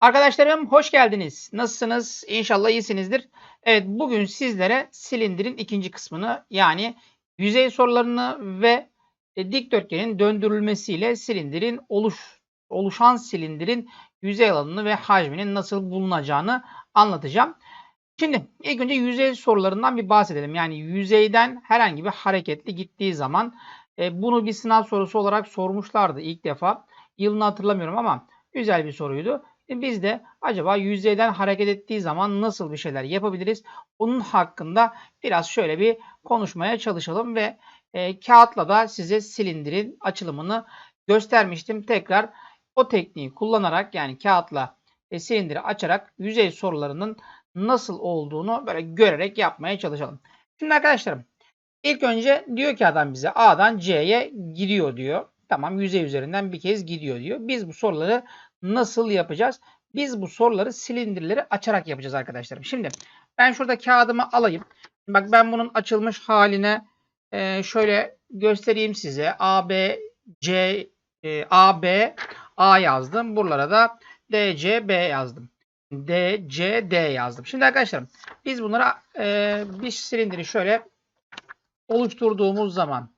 Arkadaşlarım hoş geldiniz. Nasılsınız? İnşallah iyisinizdir. Evet bugün sizlere silindirin ikinci kısmını yani yüzey sorularını ve e, dikdörtgenin döndürülmesiyle silindirin oluş oluşan silindirin yüzey alanını ve hacminin nasıl bulunacağını anlatacağım. Şimdi ilk önce yüzey sorularından bir bahsedelim. Yani yüzeyden herhangi bir hareketli gittiği zaman e, bunu bir sınav sorusu olarak sormuşlardı ilk defa. Yılını hatırlamıyorum ama güzel bir soruydu. E, biz de acaba yüzeyden hareket ettiği zaman nasıl bir şeyler yapabiliriz? Onun hakkında biraz şöyle bir konuşmaya çalışalım ve e, kağıtla da size silindirin açılımını göstermiştim. Tekrar o tekniği kullanarak yani kağıtla e, silindiri açarak yüzey sorularının nasıl olduğunu böyle görerek yapmaya çalışalım. Şimdi arkadaşlarım ilk önce diyor ki adam bize A'dan C'ye gidiyor diyor. Tamam yüzey üzerinden bir kez gidiyor diyor. Biz bu soruları nasıl yapacağız? Biz bu soruları silindirleri açarak yapacağız arkadaşlarım. Şimdi ben şurada kağıdımı alayım. Bak ben bunun açılmış haline e, şöyle göstereyim size. A, B, C, e, A, B, A yazdım. Buralara da D, C, B yazdım. D, C, D yazdım. Şimdi arkadaşlarım biz bunlara e, bir silindiri şöyle oluşturduğumuz zaman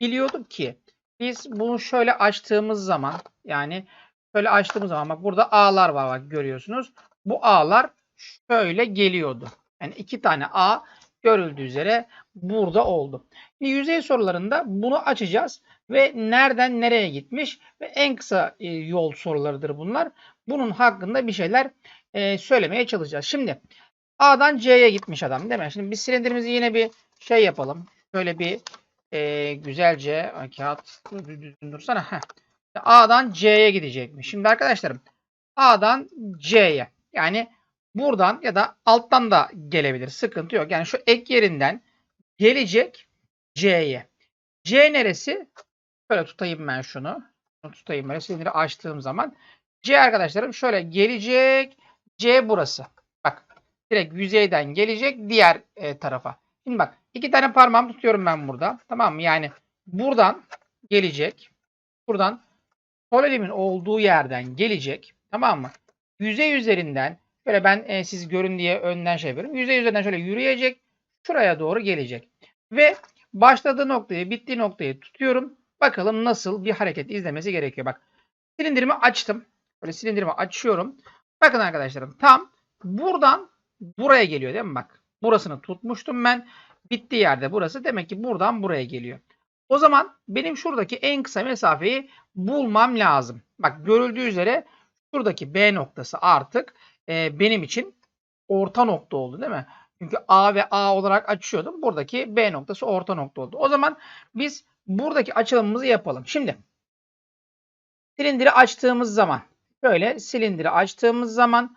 biliyorduk ki biz bunu şöyle açtığımız zaman yani şöyle açtığımız zaman bak burada A'lar var bak görüyorsunuz. Bu A'lar şöyle geliyordu. Yani iki tane A görüldüğü üzere burada oldu. Şimdi yüzey sorularında bunu açacağız ve nereden nereye gitmiş ve en kısa e, yol sorularıdır bunlar. Bunun hakkında bir şeyler e, söylemeye çalışacağız. Şimdi A'dan C'ye gitmiş adam değil mi? Şimdi biz silindirimizi yine bir şey yapalım. Şöyle bir e, güzelce kağıt düzgün dursana. Heh. A'dan C'ye gidecekmiş. Şimdi arkadaşlarım A'dan C'ye yani buradan ya da alttan da gelebilir. Sıkıntı yok. Yani şu ek yerinden gelecek C'ye. C neresi? Şöyle tutayım ben şunu. Şunu tutayım böyle silindiri açtığım zaman. C arkadaşlarım şöyle gelecek. C burası. Bak direkt yüzeyden gelecek diğer e, tarafa. Şimdi bak iki tane parmağım tutuyorum ben burada. Tamam mı? Yani buradan gelecek. Buradan sol elimin olduğu yerden gelecek. Tamam mı? Yüzey üzerinden şöyle ben e, siz görün diye önden şey yapıyorum. Yüzey üzerinden şöyle yürüyecek. Şuraya doğru gelecek. Ve başladığı noktayı bittiği noktayı tutuyorum. Bakalım nasıl bir hareket izlemesi gerekiyor. Bak silindirimi açtım. Böyle silindirimi açıyorum. Bakın arkadaşlarım tam buradan buraya geliyor değil mi? Bak burasını tutmuştum ben. Bittiği yerde burası. Demek ki buradan buraya geliyor. O zaman benim şuradaki en kısa mesafeyi bulmam lazım. Bak görüldüğü üzere şuradaki B noktası artık e, benim için orta nokta oldu değil mi? Çünkü A ve A olarak açıyordum. Buradaki B noktası orta nokta oldu. O zaman biz buradaki açılımımızı yapalım. Şimdi silindiri açtığımız zaman şöyle silindiri açtığımız zaman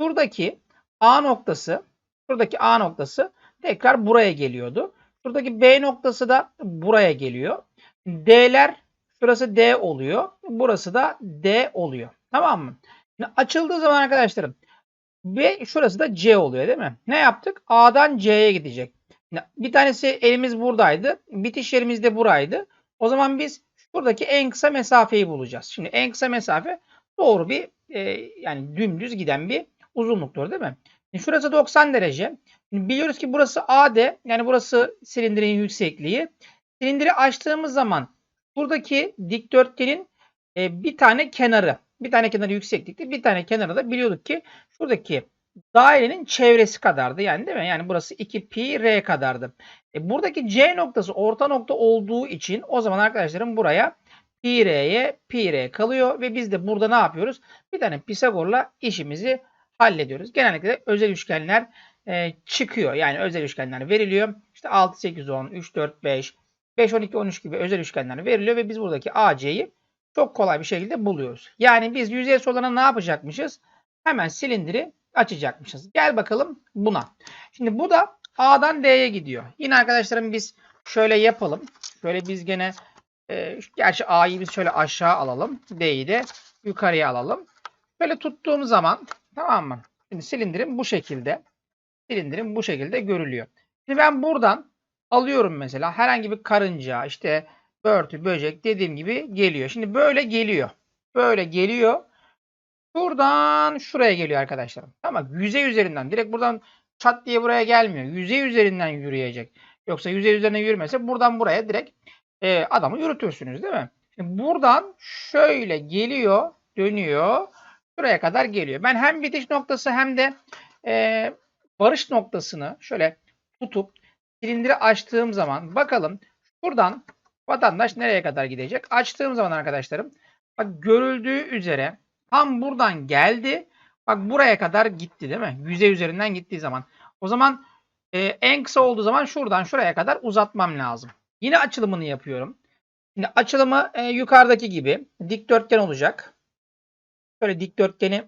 şuradaki A noktası şuradaki A noktası tekrar buraya geliyordu. Şuradaki B noktası da buraya geliyor. D'ler şurası D oluyor. Burası da D oluyor. Tamam mı? Şimdi açıldığı zaman arkadaşlarım ve şurası da C oluyor değil mi? Ne yaptık? A'dan C'ye gidecek. Bir tanesi elimiz buradaydı. Bitiş yerimiz de buraydı. O zaman biz şuradaki en kısa mesafeyi bulacağız. Şimdi en kısa mesafe doğru bir e, yani dümdüz giden bir uzunluktur değil mi? Şimdi şurası 90 derece. Biliyoruz ki burası AD yani burası silindirin yüksekliği. Silindiri açtığımız zaman buradaki dikdörtgenin e, bir tane kenarı bir tane kenarı yükseklikte bir tane kenarı da biliyorduk ki şuradaki dairenin çevresi kadardı. Yani değil mi? Yani burası 2 pi r kadardı. E, buradaki C noktası orta nokta olduğu için o zaman arkadaşlarım buraya pi r'ye pi r kalıyor ve biz de burada ne yapıyoruz? Bir tane Pisagor'la işimizi hallediyoruz. Genellikle özel üçgenler e, çıkıyor. Yani özel üçgenler veriliyor. İşte 6, 8, 10, 3, 4, 5, 5, 12, 13 gibi özel üçgenler veriliyor ve biz buradaki AC'yi çok kolay bir şekilde buluyoruz. Yani biz yüzey sorularına ne yapacakmışız? Hemen silindiri açacakmışız. Gel bakalım buna. Şimdi bu da A'dan D'ye gidiyor. Yine arkadaşlarım biz şöyle yapalım. Şöyle biz gene e, gerçi A'yı biz şöyle aşağı alalım. D'yi de yukarıya alalım. Böyle tuttuğum zaman tamam mı? Şimdi silindirim bu şekilde. Silindirim bu şekilde görülüyor. Şimdi ben buradan alıyorum mesela herhangi bir karınca işte börtü, böcek dediğim gibi geliyor. Şimdi böyle geliyor. Böyle geliyor. Şuradan şuraya geliyor arkadaşlarım. Tamam? Yüzey üzerinden. Direkt buradan çat diye buraya gelmiyor. Yüzey üzerinden yürüyecek. Yoksa yüzey üzerine yürümese buradan buraya direkt e, adamı yürütürsünüz değil mi? Şimdi buradan şöyle geliyor, dönüyor. Şuraya kadar geliyor. Ben hem bitiş noktası hem de e, varış noktasını şöyle tutup silindiri açtığım zaman bakalım şuradan vatandaş nereye kadar gidecek? Açtığım zaman arkadaşlarım bak görüldüğü üzere tam buradan geldi. Bak buraya kadar gitti değil mi? Yüzey üzerinden gittiği zaman. O zaman e, en kısa olduğu zaman şuradan şuraya kadar uzatmam lazım. Yine açılımını yapıyorum. Şimdi açılımı e, yukarıdaki gibi dikdörtgen olacak. Şöyle dikdörtgeni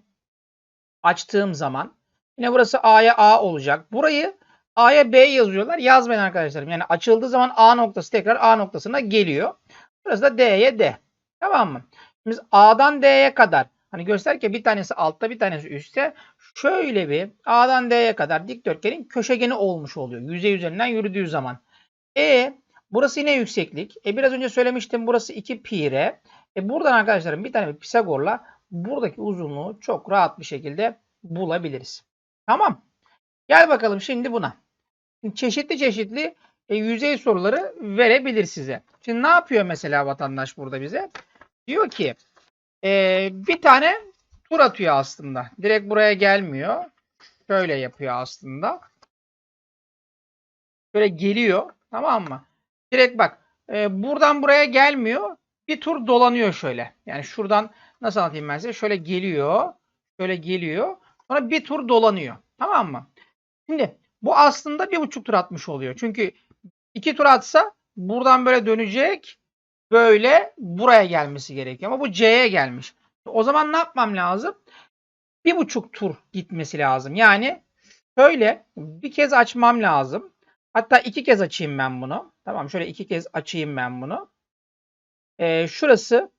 açtığım zaman yine burası A'ya A olacak. Burayı A'ya B yazıyorlar. Yazmayın arkadaşlarım. Yani açıldığı zaman A noktası tekrar A noktasına geliyor. Burası da D'ye D. Tamam mı? Biz A'dan D'ye kadar hani göster ki bir tanesi altta bir tanesi üstte şöyle bir A'dan D'ye kadar dikdörtgenin köşegeni olmuş oluyor. Yüzey üzerinden yürüdüğü zaman. E burası yine yükseklik. E biraz önce söylemiştim burası 2 pi r. E buradan arkadaşlarım bir tane bir Pisagor'la buradaki uzunluğu çok rahat bir şekilde bulabiliriz. Tamam. Gel bakalım şimdi buna. Çeşitli çeşitli e, yüzey soruları verebilir size. Şimdi ne yapıyor mesela vatandaş burada bize? Diyor ki e, bir tane tur atıyor aslında. Direkt buraya gelmiyor. Şöyle yapıyor aslında. Böyle geliyor. Tamam mı? Direkt bak. e, buradan buraya gelmiyor. Bir tur dolanıyor şöyle. Yani şuradan nasıl anlatayım ben size? Şöyle geliyor. Şöyle geliyor. Sonra bir tur dolanıyor. Tamam mı? Şimdi bu aslında bir buçuk tur atmış oluyor. Çünkü iki tur atsa buradan böyle dönecek. Böyle buraya gelmesi gerekiyor. Ama bu C'ye gelmiş. O zaman ne yapmam lazım? Bir buçuk tur gitmesi lazım. Yani şöyle bir kez açmam lazım. Hatta iki kez açayım ben bunu. Tamam şöyle iki kez açayım ben bunu. Ee, şurası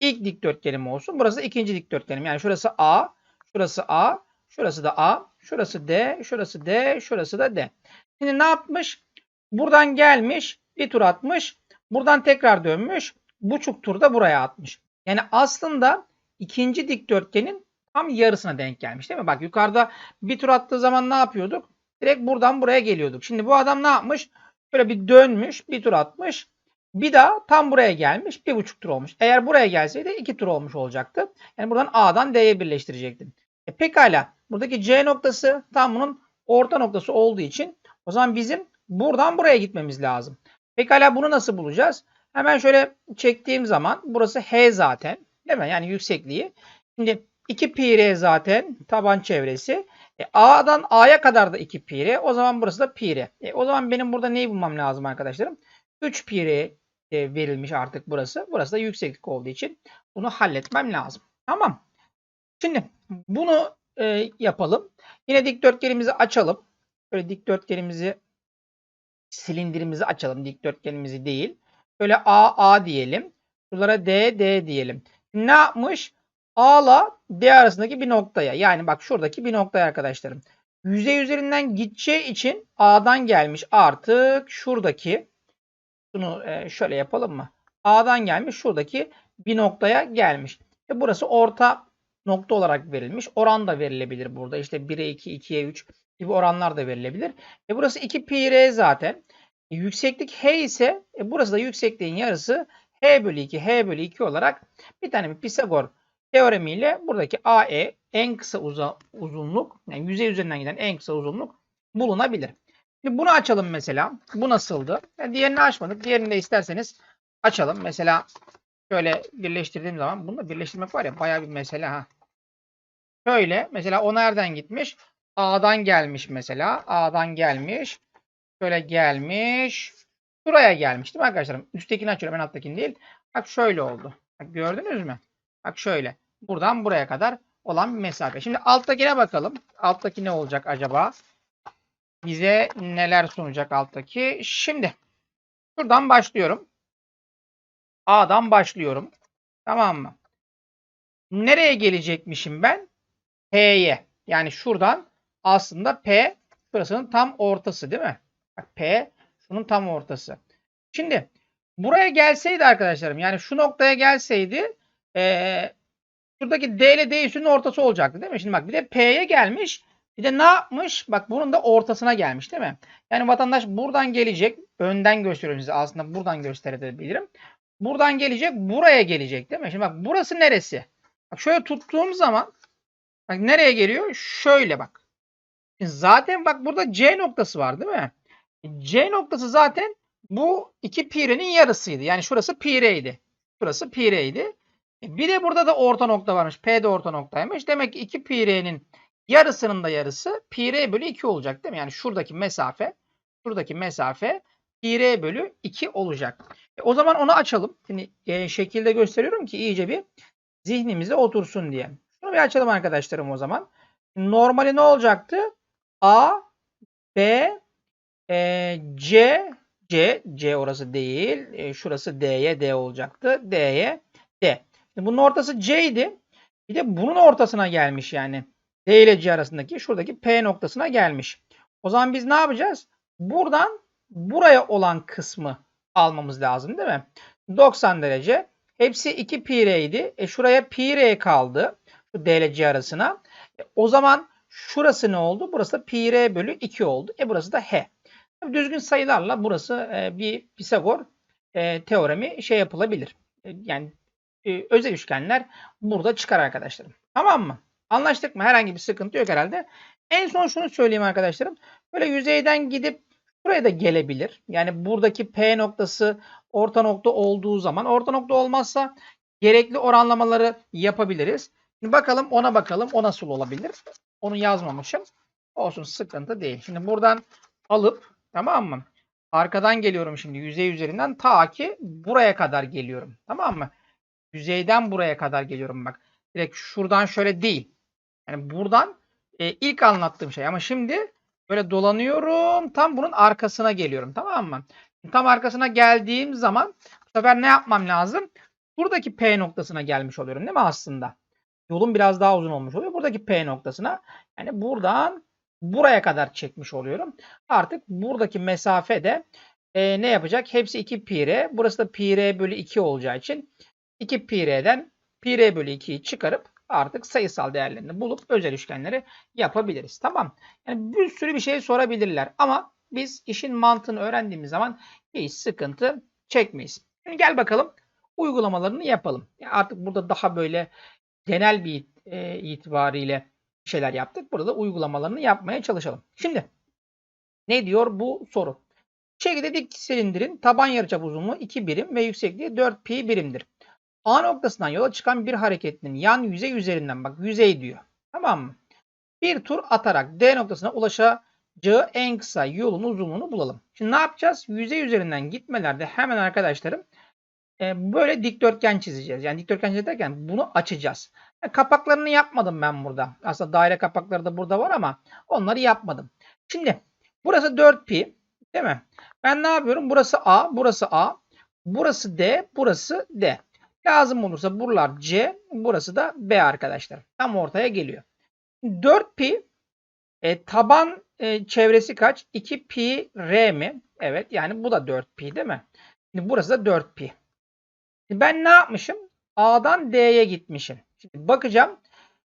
ilk dikdörtgenim olsun. Burası ikinci dikdörtgenim. Yani şurası A, şurası A, şurası da A, şurası D, şurası D, şurası da D. Şimdi ne yapmış? Buradan gelmiş, bir tur atmış. Buradan tekrar dönmüş. Buçuk turda buraya atmış. Yani aslında ikinci dikdörtgenin tam yarısına denk gelmiş değil mi? Bak yukarıda bir tur attığı zaman ne yapıyorduk? Direkt buradan buraya geliyorduk. Şimdi bu adam ne yapmış? Şöyle bir dönmüş, bir tur atmış. Bir daha tam buraya gelmiş. Bir buçuk tur olmuş. Eğer buraya gelseydi iki tur olmuş olacaktı. Yani buradan A'dan D'ye birleştirecektim. E pekala. Buradaki C noktası tam bunun orta noktası olduğu için o zaman bizim buradan buraya gitmemiz lazım. Pekala bunu nasıl bulacağız? Hemen şöyle çektiğim zaman burası H zaten. Değil mi? Yani yüksekliği. Şimdi 2 pi r zaten taban çevresi. E, A'dan A'ya kadar da 2 pi r. O zaman burası da pi r. E, o zaman benim burada neyi bulmam lazım arkadaşlarım? 3 pi r e, verilmiş artık burası. Burası da yükseklik olduğu için bunu halletmem lazım. Tamam. Şimdi bunu e, yapalım. Yine dikdörtgenimizi açalım. Böyle dikdörtgenimizi silindirimizi açalım. Dikdörtgenimizi değil. Böyle A A diyelim. Şuralara D D diyelim. Ne yapmış? A ile D arasındaki bir noktaya. Yani bak şuradaki bir noktaya arkadaşlarım. Yüzey üzerinden gideceği için A'dan gelmiş. Artık şuradaki şunu e, şöyle yapalım mı? A'dan gelmiş. Şuradaki bir noktaya gelmiş. E burası orta nokta olarak verilmiş. Oran da verilebilir burada. İşte 1'e 2, 2'ye 3 gibi oranlar da verilebilir. E burası 2 pi r zaten. E, yükseklik h ise e, burası da yüksekliğin yarısı h bölü 2, h bölü 2 olarak bir tane bir Pisagor teoremiyle buradaki AE en kısa uza, uzunluk yani yüzey üzerinden giden en kısa uzunluk bulunabilir. Şimdi bunu açalım mesela. Bu nasıldı? Yani diğerini açmadık. Diğerini de isterseniz açalım. Mesela şöyle birleştirdiğim zaman bunu birleştirmek var ya bayağı bir mesele ha. Şöyle mesela o nereden gitmiş? A'dan gelmiş mesela. A'dan gelmiş. Şöyle gelmiş. Şuraya gelmiş değil mi arkadaşlarım? Üsttekini açıyorum ben alttakini değil. Bak şöyle oldu. Bak gördünüz mü? Bak şöyle. Buradan buraya kadar olan bir mesafe. Şimdi alttakine bakalım. Alttaki ne olacak acaba? Bize neler sunacak alttaki? Şimdi şuradan başlıyorum. A'dan başlıyorum. Tamam mı? Nereye gelecekmişim ben? P'ye. Yani şuradan aslında P burasının tam ortası değil mi? Bak P şunun tam ortası. Şimdi buraya gelseydi arkadaşlarım yani şu noktaya gelseydi ee, Şuradaki D ile D ortası olacaktı değil mi? Şimdi bak bir de P'ye gelmiş. Bir de ne yapmış? Bak bunun da ortasına gelmiş değil mi? Yani vatandaş buradan gelecek. Önden gösteriyorum size. Aslında buradan gösterebilirim. Buradan gelecek. Buraya gelecek değil mi? Şimdi bak burası neresi? Bak şöyle tuttuğum zaman bak nereye geliyor? Şöyle bak. Zaten bak burada C noktası var değil mi? C noktası zaten bu iki pirenin yarısıydı. Yani şurası pireydi. Şurası pireydi. E, Bir de burada da orta nokta varmış. P de orta noktaymış. Demek ki 2 pi r'nin yarısının da yarısı pi r bölü 2 olacak değil mi? Yani şuradaki mesafe şuradaki mesafe pi r bölü 2 olacak. E, o zaman onu açalım. Şimdi e, şekilde gösteriyorum ki iyice bir zihnimize otursun diye. Şunu bir açalım arkadaşlarım o zaman. Normali ne olacaktı? A, B, e, C, C, C orası değil. E, şurası D'ye D olacaktı. D'ye D. Şimdi bunun ortası C idi. Bir de bunun ortasına gelmiş yani. D ile C arasındaki şuradaki P noktasına gelmiş. O zaman biz ne yapacağız? Buradan buraya olan kısmı almamız lazım değil mi? 90 derece. Hepsi 2 pi r idi. E şuraya pi r kaldı. Şu D ile C arasına. E, o zaman şurası ne oldu? Burası da pi r bölü 2 oldu. E burası da h. Düzgün sayılarla burası e, bir Pisagor e, teoremi şey yapılabilir. E, yani özel üçgenler burada çıkar arkadaşlarım. Tamam mı? Anlaştık mı? Herhangi bir sıkıntı yok herhalde. En son şunu söyleyeyim arkadaşlarım. Böyle yüzeyden gidip buraya da gelebilir. Yani buradaki P noktası orta nokta olduğu zaman orta nokta olmazsa gerekli oranlamaları yapabiliriz. Şimdi bakalım ona bakalım. O nasıl olabilir? Onu yazmamışım. Olsun sıkıntı değil. Şimdi buradan alıp tamam mı? Arkadan geliyorum şimdi yüzey üzerinden ta ki buraya kadar geliyorum. Tamam mı? Yüzeyden buraya kadar geliyorum bak. Direkt şuradan şöyle değil. Yani buradan e, ilk anlattığım şey ama şimdi böyle dolanıyorum. Tam bunun arkasına geliyorum. Tamam mı? Tam arkasına geldiğim zaman bu sefer ne yapmam lazım? Buradaki P noktasına gelmiş oluyorum değil mi aslında? Yolum biraz daha uzun olmuş oluyor. Buradaki P noktasına yani buradan buraya kadar çekmiş oluyorum. Artık buradaki mesafe de e, ne yapacak? Hepsi 2 pi r. Burası da pi r bölü 2 olacağı için 2 pi r'den pi r bölü 2'yi çıkarıp artık sayısal değerlerini bulup özel üçgenleri yapabiliriz. Tamam. Yani bir sürü bir şey sorabilirler ama biz işin mantığını öğrendiğimiz zaman hiç sıkıntı çekmeyiz. Şimdi gel bakalım uygulamalarını yapalım. Yani artık burada daha böyle genel bir e, itibariyle şeyler yaptık. Burada da uygulamalarını yapmaya çalışalım. Şimdi ne diyor bu soru? Şekilde dik silindirin taban yarıçap uzunluğu 2 birim ve yüksekliği 4 pi birimdir. A noktasından yola çıkan bir hareketin yan yüzey üzerinden bak yüzey diyor. Tamam mı? Bir tur atarak D noktasına ulaşacağı en kısa yolun uzunluğunu bulalım. Şimdi ne yapacağız? Yüzey üzerinden gitmelerde hemen arkadaşlarım e, böyle dikdörtgen çizeceğiz. Yani dikdörtgen çizerken bunu açacağız. Yani kapaklarını yapmadım ben burada. Aslında daire kapakları da burada var ama onları yapmadım. Şimdi burası 4 pi değil mi? Ben ne yapıyorum? Burası A, burası A, burası D, burası D. Lazım olursa buralar C, burası da B arkadaşlar. Tam ortaya geliyor. 4 pi e, taban e, çevresi kaç? 2 pi r mi? Evet yani bu da 4 pi değil mi? Şimdi burası da 4 pi. Ben ne yapmışım? A'dan D'ye gitmişim. Şimdi bakacağım.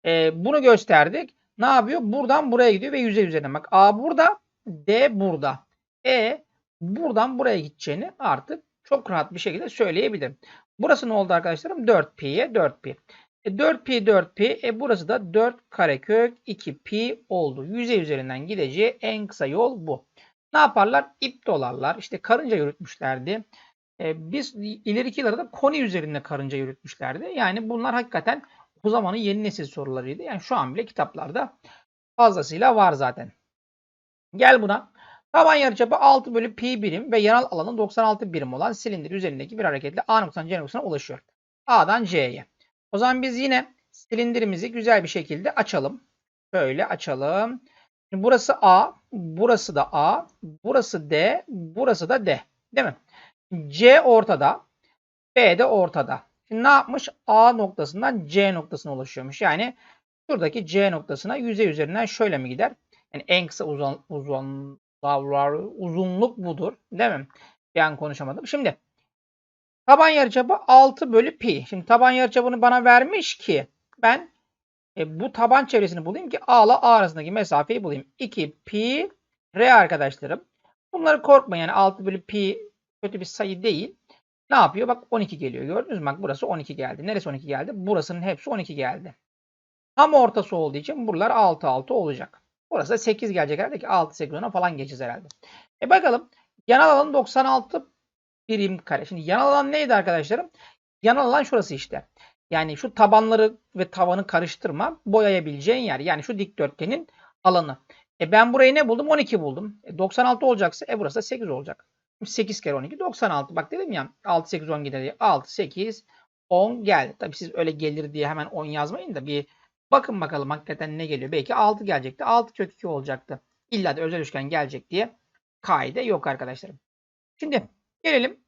E, bunu gösterdik. Ne yapıyor? Buradan buraya gidiyor ve yüzey üzerine bak. A burada, D burada. E buradan buraya gideceğini artık çok rahat bir şekilde söyleyebilirim. Burası ne oldu arkadaşlarım? 4pi'ye 4pi. E 4pi 4pi. E burası da 4 karekök 2pi oldu. Yüzey üzerinden gideceği en kısa yol bu. Ne yaparlar? İp dolarlar. İşte karınca yürütmüşlerdi. E, biz ileriki yıllarda koni üzerinde karınca yürütmüşlerdi. Yani bunlar hakikaten o zamanın yeni nesil sorularıydı. Yani şu an bile kitaplarda fazlasıyla var zaten. Gel buna. Taban yarıçapı 6 bölü pi birim ve yanal alanı 96 birim olan silindir üzerindeki bir hareketle A noktasından C noktasına ulaşıyor. A'dan C'ye. O zaman biz yine silindirimizi güzel bir şekilde açalım. Böyle açalım. Şimdi burası A, burası da A, burası D, burası da D. Değil mi? C ortada, B de ortada. Şimdi ne yapmış? A noktasından C noktasına ulaşıyormuş. Yani şuradaki C noktasına yüzey üzerinden şöyle mi gider? Yani en kısa uzun, uzun uzunluk budur. Değil mi? Bir an konuşamadım. Şimdi taban yarıçapı 6 bölü pi. Şimdi taban yarıçapını bana vermiş ki ben e, bu taban çevresini bulayım ki A ile A arasındaki mesafeyi bulayım. 2 pi r arkadaşlarım. Bunları korkmayın. Yani 6 bölü pi kötü bir sayı değil. Ne yapıyor? Bak 12 geliyor. Gördünüz mü? Bak burası 12 geldi. Neresi 12 geldi? Burasının hepsi 12 geldi. Tam ortası olduğu için buralar 6 6 olacak. Burası da 8 gelecek herhalde ki 6 8 10'a falan geçeceğiz herhalde. E bakalım. Yanal alan 96 birim kare. Şimdi yanal alan neydi arkadaşlarım? Yanal alan şurası işte. Yani şu tabanları ve tavanı karıştırma boyayabileceğin yer. Yani şu dikdörtgenin alanı. E ben burayı ne buldum? 12 buldum. E 96 olacaksa e burası da 8 olacak. 8 kere 12 96. Bak dedim ya 6 8 10 gider diye. 6 8 10 geldi. Tabii siz öyle gelir diye hemen 10 yazmayın da bir bakın bakalım hakikaten ne geliyor. Belki 6 gelecekti. 6 kök 2 olacaktı. İlla da özel üçgen gelecek diye kaide yok arkadaşlarım. Şimdi gelelim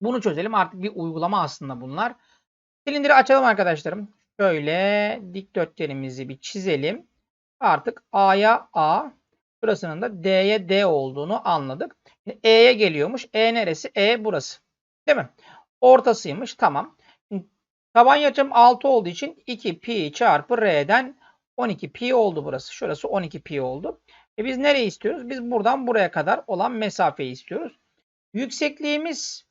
bunu çözelim. Artık bir uygulama aslında bunlar. Silindiri açalım arkadaşlarım. Şöyle dikdörtgenimizi bir çizelim. Artık A'ya A, burasının da D'ye D olduğunu anladık. E'ye geliyormuş. E neresi? E burası. Değil mi? Ortasıymış. Tamam. Taban yarıçapım 6 olduğu için 2 pi çarpı R'den 12 pi oldu burası. Şurası 12 pi oldu. E biz nereyi istiyoruz? Biz buradan buraya kadar olan mesafeyi istiyoruz. Yüksekliğimiz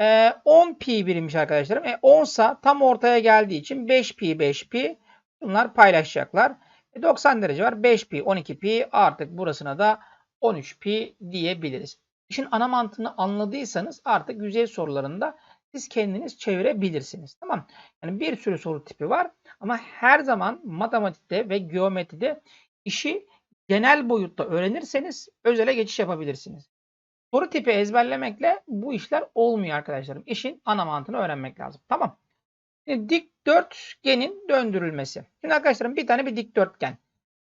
e, 10 pi birimmiş arkadaşlarım. E 10 sa tam ortaya geldiği için 5 pi 5 pi bunlar paylaşacaklar. E 90 derece var. 5 pi 12 pi artık burasına da 13 pi diyebiliriz. İşin ana mantığını anladıysanız artık yüzey sorularında siz kendiniz çevirebilirsiniz. Tamam. Yani bir sürü soru tipi var ama her zaman matematikte ve geometride işi genel boyutta öğrenirseniz özele geçiş yapabilirsiniz. Soru tipi ezberlemekle bu işler olmuyor arkadaşlarım. İşin ana mantığını öğrenmek lazım. Tamam. Şimdi dikdörtgenin döndürülmesi. Şimdi arkadaşlarım bir tane bir dikdörtgen.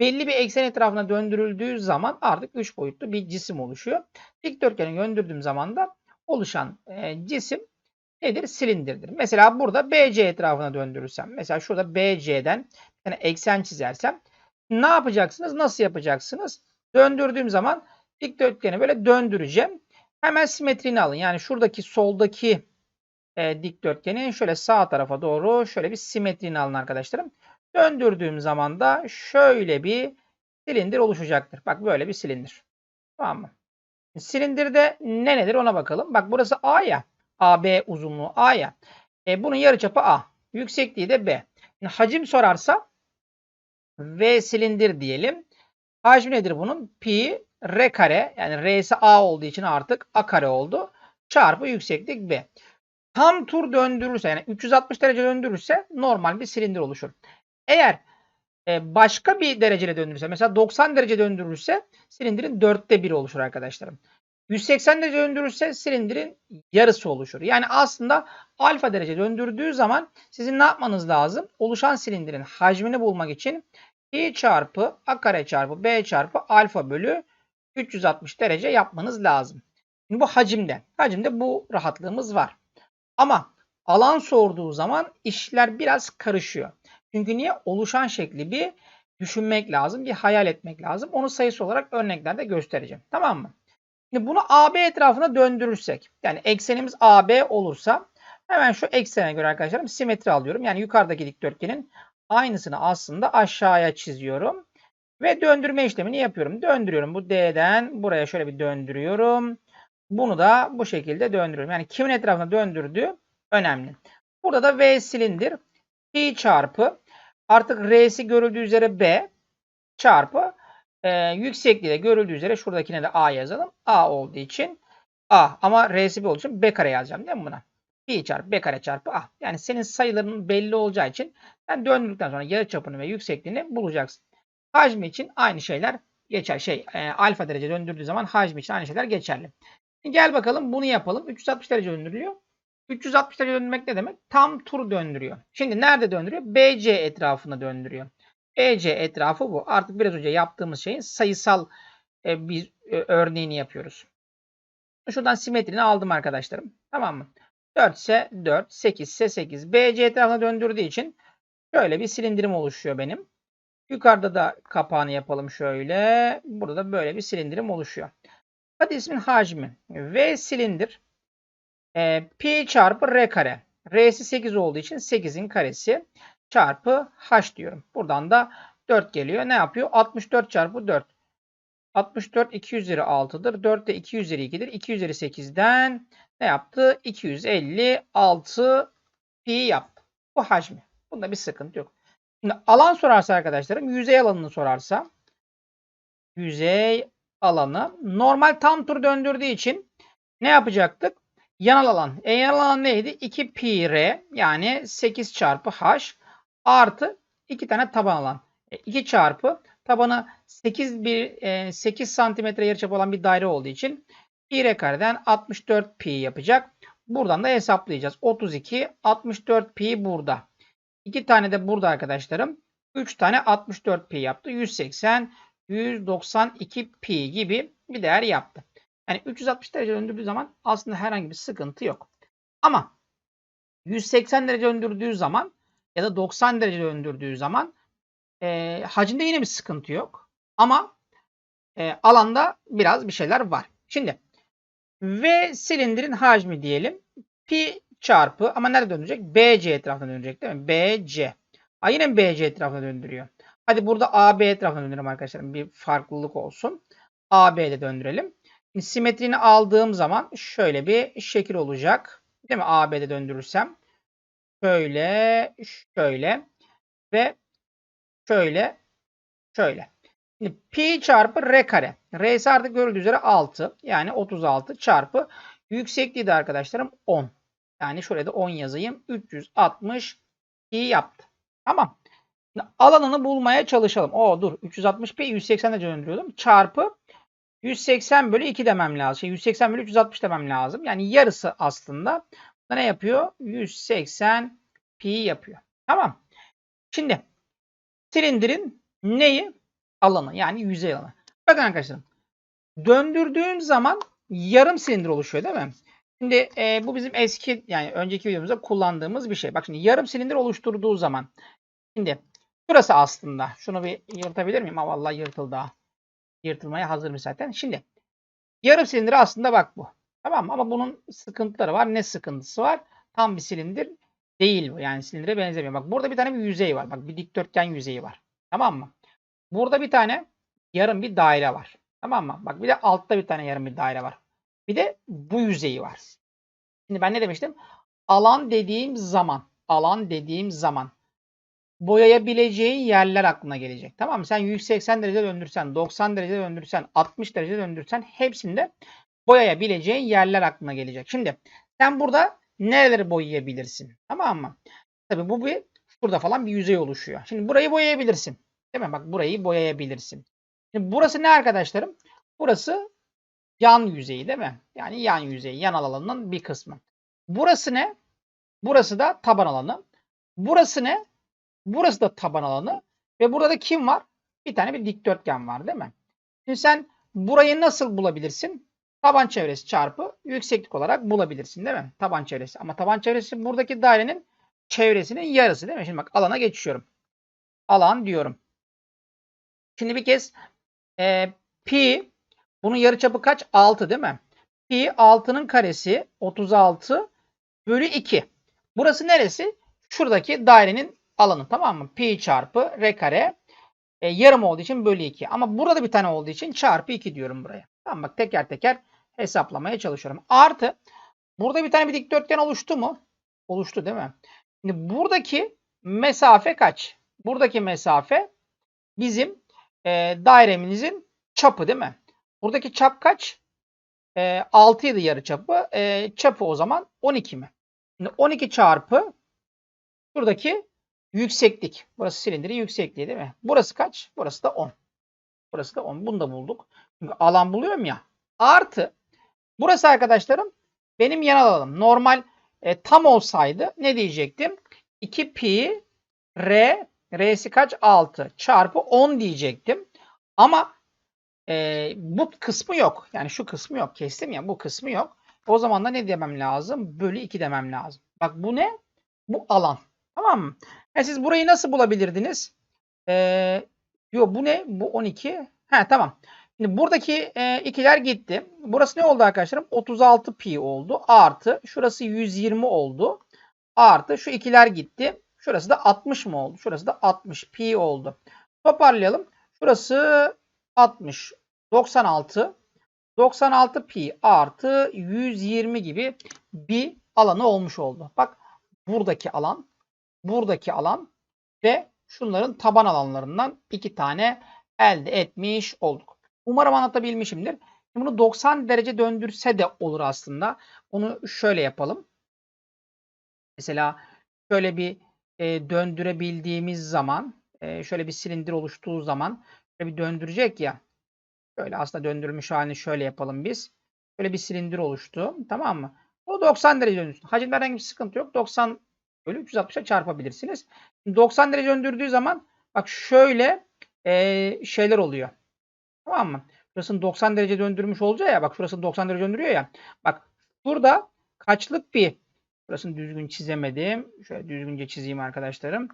Belli bir eksen etrafına döndürüldüğü zaman artık 3 boyutlu bir cisim oluşuyor. Dikdörtgeni döndürdüğüm zaman da oluşan e, cisim nedir? Silindirdir. Mesela burada BC etrafına döndürürsem. Mesela şurada BC'den tane eksen çizersem. Ne yapacaksınız? Nasıl yapacaksınız? Döndürdüğüm zaman dikdörtgeni böyle döndüreceğim. Hemen simetrini alın. Yani şuradaki soldaki e, dikdörtgenin şöyle sağ tarafa doğru şöyle bir simetrini alın arkadaşlarım. Döndürdüğüm zaman da şöyle bir silindir oluşacaktır. Bak böyle bir silindir. Tamam mı? Silindirde ne nedir ona bakalım. Bak burası A ya. AB uzunluğu A ya. E, bunun yarıçapı A. Yüksekliği de B. Yani hacim sorarsa V silindir diyelim. Hacmi nedir bunun? Pi R kare yani R'si A olduğu için artık A kare oldu. Çarpı yükseklik B. Tam tur döndürürse yani 360 derece döndürürse normal bir silindir oluşur. Eğer e, başka bir dereceyle döndürürse mesela 90 derece döndürürse silindirin dörtte biri oluşur arkadaşlarım. 180 derece döndürürse silindirin yarısı oluşur. Yani aslında alfa derece döndürdüğü zaman sizin ne yapmanız lazım? Oluşan silindirin hacmini bulmak için i çarpı a kare çarpı b çarpı alfa bölü 360 derece yapmanız lazım. Şimdi bu hacimde. Hacimde bu rahatlığımız var. Ama alan sorduğu zaman işler biraz karışıyor. Çünkü niye? Oluşan şekli bir düşünmek lazım, bir hayal etmek lazım. Onu sayısı olarak örneklerde göstereceğim. Tamam mı? Şimdi bunu AB etrafına döndürürsek, yani eksenimiz AB olursa hemen şu eksene göre arkadaşlarım simetri alıyorum. Yani yukarıdaki dikdörtgenin aynısını aslında aşağıya çiziyorum. Ve döndürme işlemini yapıyorum. Döndürüyorum. Bu D'den buraya şöyle bir döndürüyorum. Bunu da bu şekilde döndürüyorum. Yani kimin etrafına döndürdüğü önemli. Burada da V silindir. Pi çarpı artık R'si görüldüğü üzere B çarpı e, yüksekliği de görüldüğü üzere şuradakine de A yazalım. A olduğu için A ama R'si olduğu için B kare yazacağım değil mi buna? Pi çarpı B kare çarpı A. Yani senin sayıların belli olacağı için sen döndürdükten sonra yarıçapını ve yüksekliğini bulacaksın. Hacmi için aynı şeyler geçer. Şey e, alfa derece döndürdüğü zaman hacmi için aynı şeyler geçerli. Gel bakalım bunu yapalım. 360 derece döndürülüyor. 360 derece döndürmek ne demek? Tam tur döndürüyor. Şimdi nerede döndürüyor? BC etrafına döndürüyor. BC etrafı bu. Artık biraz önce yaptığımız şeyin sayısal e, bir e, örneğini yapıyoruz. Şuradan simetrini aldım arkadaşlarım. Tamam mı? 4 ise 4, 8 ise 8. BC etrafına döndürdüğü için şöyle bir silindirim oluşuyor benim. Yukarıda da kapağını yapalım şöyle. Burada da böyle bir silindirim oluşuyor. Hadi ismin hacmi. V silindir. E, pi çarpı r kare. R'si 8 olduğu için 8'in karesi. Çarpı h diyorum. Buradan da 4 geliyor. Ne yapıyor? 64 çarpı 4. 64 2 üzeri 6'dır. 4 de 2 üzeri 2'dir. 2 üzeri 8'den ne yaptı? 256 pi yaptı. Bu hacmi. Bunda bir sıkıntı yok. Şimdi alan sorarsa arkadaşlarım yüzey alanını sorarsa yüzey alanı normal tam tur döndürdüğü için ne yapacaktık? Yanal alan. E yanal alan neydi? 2 pi r yani 8 çarpı h artı 2 tane taban alan. E, 2 çarpı tabanı 8 bir e, 8 santimetre yarıçapı olan bir daire olduğu için pi kareden 64 pi yapacak. Buradan da hesaplayacağız. 32 64 pi burada. 2 tane de burada arkadaşlarım. 3 tane 64 pi yaptı. 180 192 pi gibi bir değer yaptı. Yani 360 derece döndürdüğü zaman aslında herhangi bir sıkıntı yok. Ama 180 derece döndürdüğü zaman ya da 90 derece döndürdüğü zaman e, hacimde yine bir sıkıntı yok. Ama e, alanda biraz bir şeyler var. Şimdi V silindirin hacmi diyelim. Pi çarpı ama nerede dönecek? BC etrafına dönecek değil mi? BC. Ha, yine BC etrafına döndürüyor. Hadi burada AB etrafına döndürelim arkadaşlar. Bir farklılık olsun. AB'de döndürelim. Şimdi simetrini aldığım zaman şöyle bir şekil olacak. Değil mi? AB'de döndürürsem. Şöyle, şöyle ve şöyle, şöyle. Şimdi pi çarpı r kare. R'si artık görüldüğü üzere 6. Yani 36 çarpı yüksekliği de arkadaşlarım 10. Yani şuraya da 10 yazayım. 360 pi yaptı. Tamam. Şimdi alanını bulmaya çalışalım. O dur. 360 pi 180 derece döndürüyordum. Çarpı 180 bölü 2 demem lazım. Şey, 180 bölü 360 demem lazım. Yani yarısı aslında. Ne yapıyor? 180 pi yapıyor. Tamam. Şimdi silindirin neyi? Alanı. Yani yüzey alanı. Bakın arkadaşlar. Döndürdüğüm zaman yarım silindir oluşuyor değil mi? Şimdi e, bu bizim eski yani önceki videomuzda kullandığımız bir şey. Bak şimdi yarım silindir oluşturduğu zaman. Şimdi burası aslında. Şunu bir yırtabilir miyim? Ha vallahi yırtıldı ha. Yırtılmaya hazır mı zaten? Şimdi yarım silindir aslında bak bu. Tamam mı? Ama bunun sıkıntıları var. Ne sıkıntısı var? Tam bir silindir değil bu. Yani silindire benzemiyor. Bak burada bir tane bir yüzey var. Bak bir dikdörtgen yüzeyi var. Tamam mı? Burada bir tane yarım bir daire var. Tamam mı? Bak bir de altta bir tane yarım bir daire var. Bir de bu yüzeyi var. Şimdi ben ne demiştim? Alan dediğim zaman, alan dediğim zaman boyayabileceğin yerler aklına gelecek. Tamam mı? Sen 180 derece döndürsen, 90 derece döndürsen, 60 derece döndürsen hepsinde boyayabileceğin yerler aklına gelecek. Şimdi sen burada nereleri boyayabilirsin? Tamam mı? Tabii bu bir burada falan bir yüzey oluşuyor. Şimdi burayı boyayabilirsin. Değil mi? Bak burayı boyayabilirsin. Şimdi burası ne arkadaşlarım? Burası yan yüzeyi değil mi? Yani yan yüzeyi, yan alanının bir kısmı. Burası ne? Burası da taban alanı. Burası ne? Burası da taban alanı. Ve burada kim var? Bir tane bir dikdörtgen var değil mi? Şimdi sen burayı nasıl bulabilirsin? Taban çevresi çarpı yükseklik olarak bulabilirsin değil mi? Taban çevresi. Ama taban çevresi buradaki dairenin çevresinin yarısı değil mi? Şimdi bak alana geçiyorum. Alan diyorum. Şimdi bir kez e, pi bunun yarıçapı kaç? 6 değil mi? Pi 6'nın karesi 36 bölü 2. Burası neresi? Şuradaki dairenin alanı tamam mı? Pi çarpı r kare e, yarım olduğu için bölü 2. Ama burada bir tane olduğu için çarpı 2 diyorum buraya. Tamam bak teker teker hesaplamaya çalışıyorum. Artı burada bir tane bir dikdörtgen oluştu mu? Oluştu değil mi? Şimdi buradaki mesafe kaç? Buradaki mesafe bizim e, dairemizin çapı değil mi? Buradaki çap kaç? E, 6 idi yarı çapı. E, çapı o zaman 12 mi? Şimdi 12 çarpı şuradaki yükseklik. Burası silindirin yüksekliği değil mi? Burası kaç? Burası da 10. Burası da 10. Bunu da bulduk. Çünkü alan buluyorum ya. Artı burası arkadaşlarım benim yan alanım. Normal e, tam olsaydı ne diyecektim? 2 pi r R'si kaç? 6 çarpı 10 diyecektim. Ama e, bu kısmı yok. Yani şu kısmı yok. Kestim ya bu kısmı yok. O zaman da ne demem lazım? Bölü 2 demem lazım. Bak bu ne? Bu alan. Tamam mı? Yani siz burayı nasıl bulabilirdiniz? Ee, yo bu ne? Bu 12. He tamam. Şimdi buradaki e, ikiler gitti. Burası ne oldu arkadaşlarım? 36 pi oldu. Artı şurası 120 oldu. Artı şu ikiler gitti. Şurası da 60 mı oldu? Şurası da 60 pi oldu. Toparlayalım. Şurası 60. 96. 96 pi artı 120 gibi bir alanı olmuş oldu. Bak buradaki alan, buradaki alan ve şunların taban alanlarından iki tane elde etmiş olduk. Umarım anlatabilmişimdir. Şimdi bunu 90 derece döndürse de olur aslında. Onu şöyle yapalım. Mesela şöyle bir e, döndürebildiğimiz zaman, e, şöyle bir silindir oluştuğu zaman şöyle bir döndürecek ya. Şöyle aslında döndürülmüş halini şöyle yapalım biz. Şöyle bir silindir oluştu. Tamam mı? O 90 derece döndürsün. Hacimde herhangi bir sıkıntı yok. 90 bölü 360'a çarpabilirsiniz. 90 derece döndürdüğü zaman bak şöyle e, şeyler oluyor. Tamam mı? Şurasını 90 derece döndürmüş olacağı ya. Bak şurasını 90 derece döndürüyor ya. Bak burada kaçlık bir Burasını düzgün çizemedim. Şöyle düzgünce çizeyim arkadaşlarım.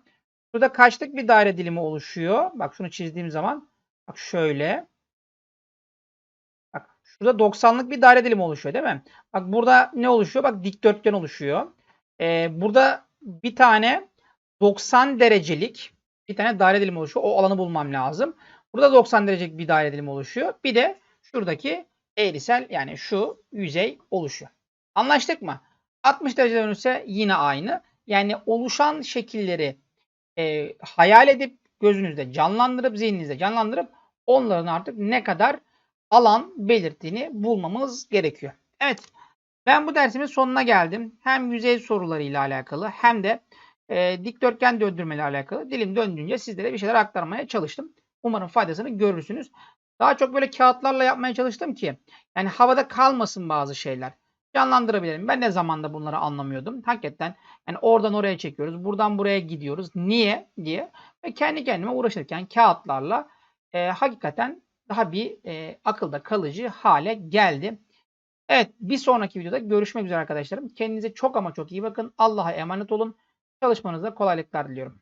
Burada kaçlık bir daire dilimi oluşuyor. Bak şunu çizdiğim zaman bak şöyle. Bak şurada 90'lık bir daire dilimi oluşuyor değil mi? Bak burada ne oluşuyor? Bak dikdörtgen oluşuyor. Ee, burada bir tane 90 derecelik bir tane daire dilimi oluşuyor. O alanı bulmam lazım. Burada 90 derecelik bir daire dilimi oluşuyor. Bir de şuradaki eğrisel yani şu yüzey oluşuyor. Anlaştık mı? 60 derece dönürse yine aynı. Yani oluşan şekilleri e, hayal edip gözünüzde canlandırıp zihninizde canlandırıp onların artık ne kadar alan belirttiğini bulmamız gerekiyor. Evet ben bu dersimin sonuna geldim. Hem yüzey sorularıyla alakalı hem de e, dikdörtgen döndürmeyle alakalı dilim döndüğünce sizlere bir şeyler aktarmaya çalıştım. Umarım faydasını görürsünüz. Daha çok böyle kağıtlarla yapmaya çalıştım ki yani havada kalmasın bazı şeyler canlandırabilirim. Ben ne zamanda bunları anlamıyordum. Hakikaten yani oradan oraya çekiyoruz. Buradan buraya gidiyoruz. Niye diye. Ve kendi kendime uğraşırken kağıtlarla e, hakikaten daha bir e, akılda kalıcı hale geldi. Evet bir sonraki videoda görüşmek üzere arkadaşlarım. Kendinize çok ama çok iyi bakın. Allah'a emanet olun. Çalışmanızda kolaylıklar diliyorum.